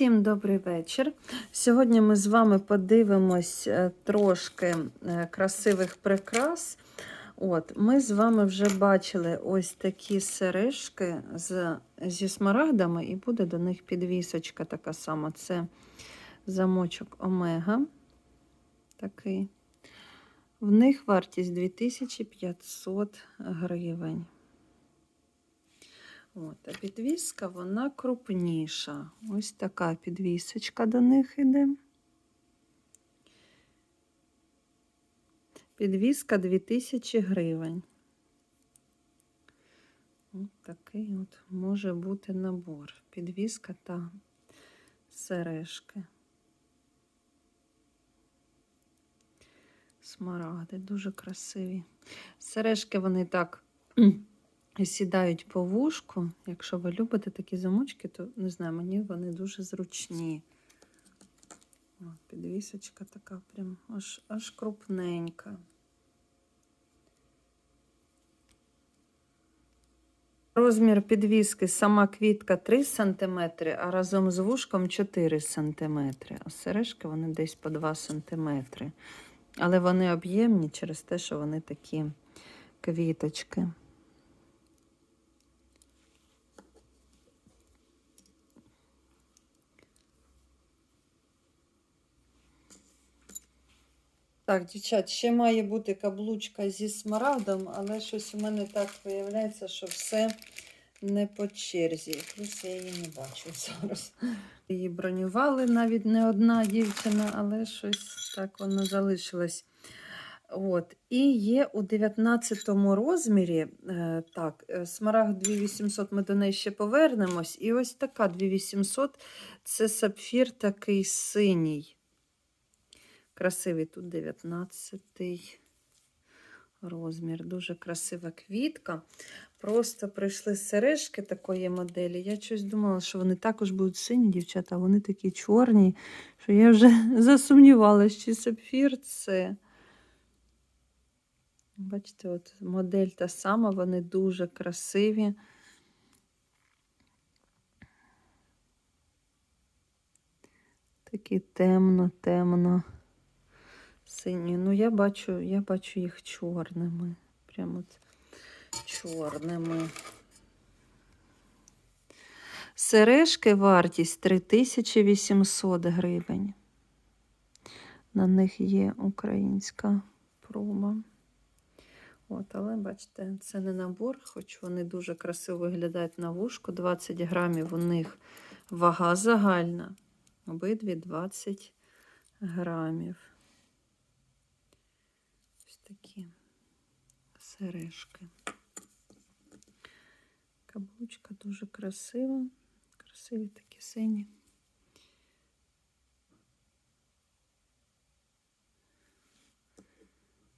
Всім добрий вечір. Сьогодні ми з вами подивимось е, трошки е, красивих прикрас. От, Ми з вами вже бачили ось такі сережки з, зі смарагдами, і буде до них підвісочка така сама. Це замочок Омега. Такий. В них вартість 2500 гривень. От, а підвіска вона крупніша. Ось така підвісочка до них іде. Підвіска 2000 гривень. От такий от може бути набор. Підвіска та сережки. Смарагди, дуже красиві. Сережки вони так сідають по вушку. Якщо ви любите такі замочки, то не знаю, мені вони дуже зручні. Підвісочка така прям аж, аж крупненька. Розмір підвіски сама квітка 3 см, а разом з вушком 4 см. А сережки вони десь по 2 см. Але вони об'ємні через те, що вони такі квіточки. Так, дівчат, ще має бути каблучка зі смарагдом, але щось у мене так виявляється, що все не по черзі. Плюс я її не бачу зараз. Її бронювали навіть не одна дівчина, але щось так воно залишилось. От. І є у 19 розмірі, е, так, е, смарагд 2800, ми до неї ще повернемось. І ось така 2800 це сапфір такий синій. Красивий тут 19 розмір. Дуже красива квітка. Просто прийшли сережки такої моделі. Я щось думала, що вони також будуть сині, дівчата, а вони такі чорні, що я вже засумнівалася, чи сапфір це. Бачите, от модель та сама, вони дуже красиві. Такі темно-темно сині. Ну, я бачу, я бачу їх чорними. Прямо чорними. Сережки вартість 3800 гривень. На них є українська проба. От, але бачите, це не набор, хоч вони дуже красиво виглядають на вушку. 20 грамів у них вага загальна. Обидві 20 грамів. Ось такі сережки. Каблучка дуже красива. Красиві такі сині.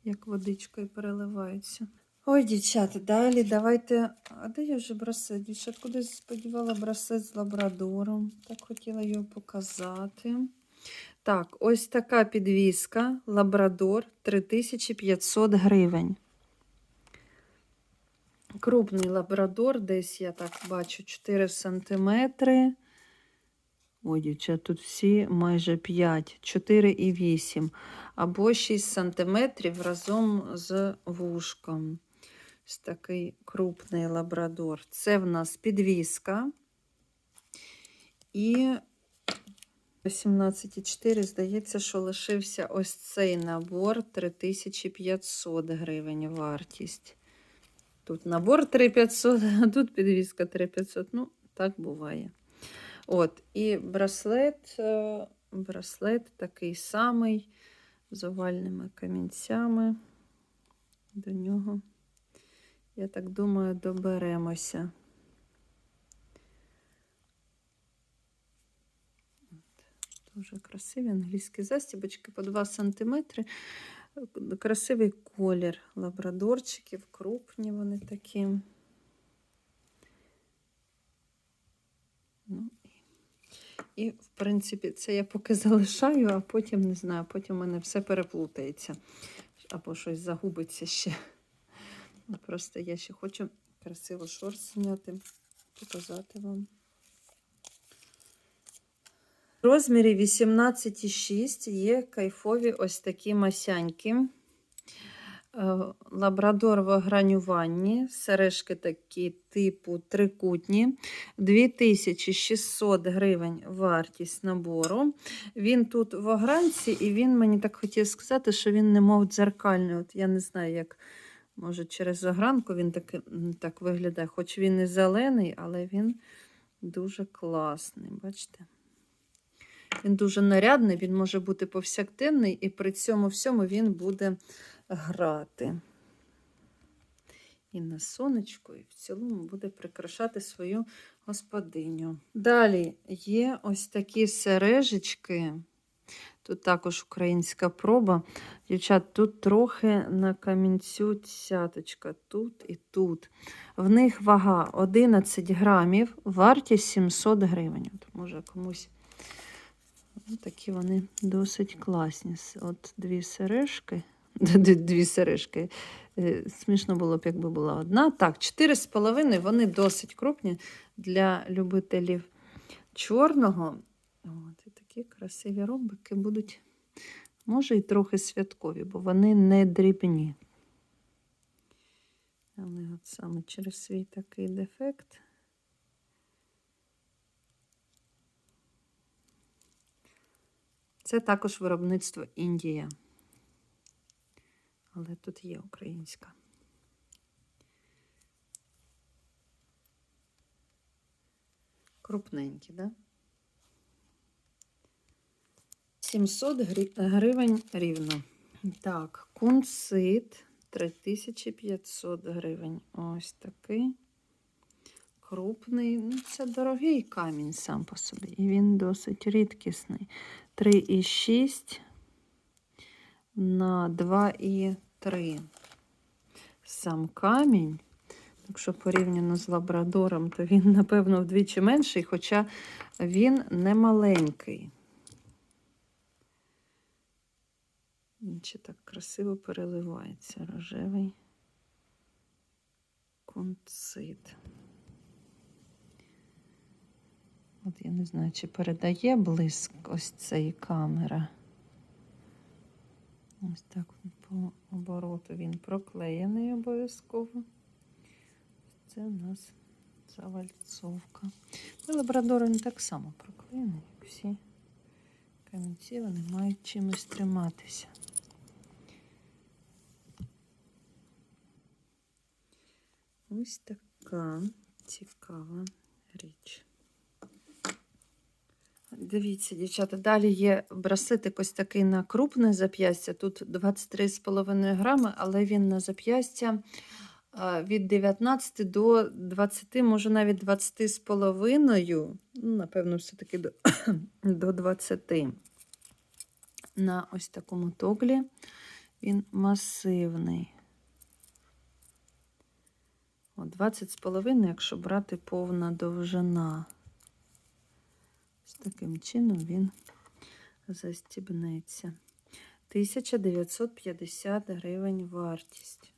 Як водичкою переливаються. Ой, дівчата, далі давайте. А де я вже браслет? Дівчат, кудись сподівала браслет з лабрадором. Так хотіла його показати. Так, ось така підвіска Лабрадор 3500 гривень. Крупний лабрадор, десь я так бачу 4 см. Ой, дівчат, тут всі майже 5, 4,8 або 6 см разом з вушком. Ось такий крупний лабрадор. Це в нас підвіска. І 18,4, здається, що лишився ось цей набор 3500 гривень вартість. Тут набор 3500, а тут підвіска 3500. Ну, так буває. От, і браслет, е, браслет такий самий з овальними камінцями. До нього, я так думаю, доберемося. Дуже красиві англійські застібочки по 2 см. Красивий колір лабрадорчиків, крупні вони такі. Ну, і, в принципі, це я поки залишаю, а потім не знаю, потім у мене все переплутається. Або щось загубиться ще. Просто я ще хочу красиво шорт зняти, показати вам. В розмірі 18,6 є кайфові ось такі масяньки. Е, Лабрадор в гранюванні, сережки такі типу трикутні, 2600 гривень вартість набору. Він тут в огранці, і він мені так хотів сказати, що він немов дзеркальний. От я не знаю, як може через огранку він так, так виглядає. Хоч він і зелений, але він дуже класний. Бачите? Він дуже нарядний, він може бути повсякденний, і при цьому всьому він буде грати. І на сонечку, і в цілому буде прикрашати свою господиню. Далі є ось такі сережечки. Тут також українська проба. Дівчат, тут трохи на камінцю цяточка, тут і тут. В них вага 11 грамів, вартість 700 гривень. От, може комусь такі вони досить класні. От дві сережки. Дві сережки. Е, Смішно було б, якби була одна. Так, 4,5 вони досить крупні для любителів чорного. От, і такі красиві ромбики будуть, може, і трохи святкові, бо вони не дрібні. Але от саме через свій такий дефект. Це також виробництво Індія. Але тут є українська. Крупненькі, да? 700 грі- гривень рівно. Так, кунцит 3500 гривень. Ось такий. Крупний. Ну, це дорогий камінь сам по собі. І він досить рідкісний. 3,6 на 2,3. Сам камінь. Якщо порівняно з лабрадором, то він, напевно, вдвічі менший, хоча він не маленький. Він ще так красиво переливається рожевий кунцит. От я не знаю, чи передає блиск цієї камера. Ось так по обороту він проклеєний обов'язково. Це у нас завальцовка. Лабрадор він так само проклеєний, як всі камінці, вони мають чимось триматися. Ось така цікава річ. Дивіться, дівчата, далі є браслетик ось такий на крупне зап'ястя. Тут 23,5 грами, але він на зап'ястя від 19 до 20, може навіть 20 з половиною. Ну, напевно, все-таки до, до 20. На ось такому тоглі він масивний. О, 20 з половиною, якщо брати повна довжина. Таким чином він застібнеться. 1950 гривень вартість.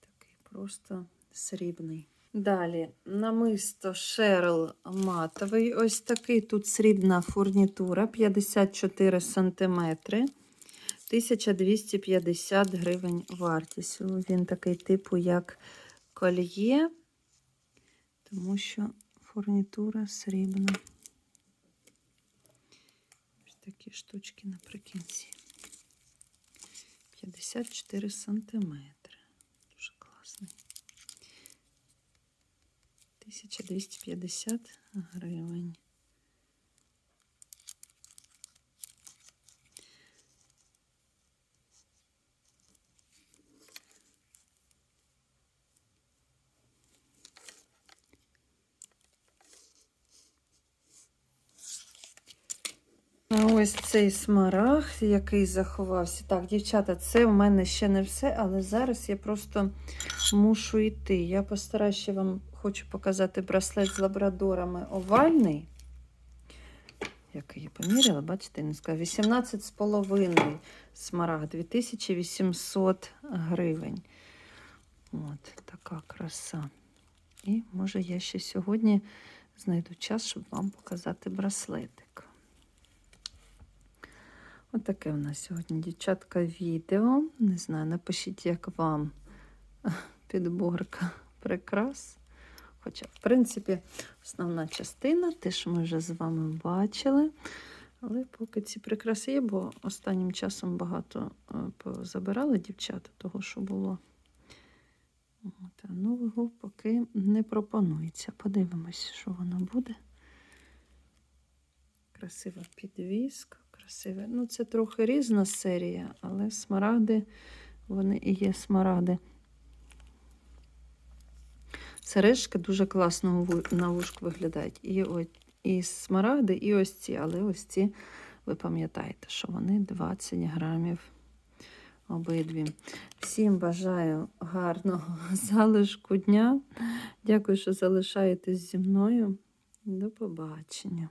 Такий просто срібний. Далі намисто Шерл матовий. Ось такий тут срібна фурнітура 54 см. 1250 гривень вартість. Він такий типу, як кольє, тому що фурнітура срібна. Ось такі штучки наприкінці. 54 сантиметри. Дуже класний. 1250 гривень. Ось цей смарагд, який заховався. Так, дівчата, це в мене ще не все, але зараз я просто мушу йти. Я постараюся ще вам хочу показати браслет з лабрадорами овальний. Який я поміряла, бачите, не сказала. 18,5 смарагд, 2800 гривень. От така краса. І може я ще сьогодні знайду час, щоб вам показати браслетик. Отаке в нас сьогодні, дівчатка, відео. Не знаю, напишіть, як вам підборка прикрас. Хоча, в принципі, основна частина, те, що ми вже з вами бачили. Але поки ці прикраси є, бо останнім часом багато е, забирали дівчата того, що було. От, а нового поки не пропонується. Подивимось, що воно буде. Красива підвіска, красиве. Ну, це трохи різна серія, але смаради, вони і є смаради. Сережки дуже класно на вушку виглядають. І, о- і смаради, і ось ці. Але ось ці, ви пам'ятаєте, що вони 20 грамів обидві. Всім бажаю гарного залишку дня. Дякую, що залишаєтесь зі мною. До побачення.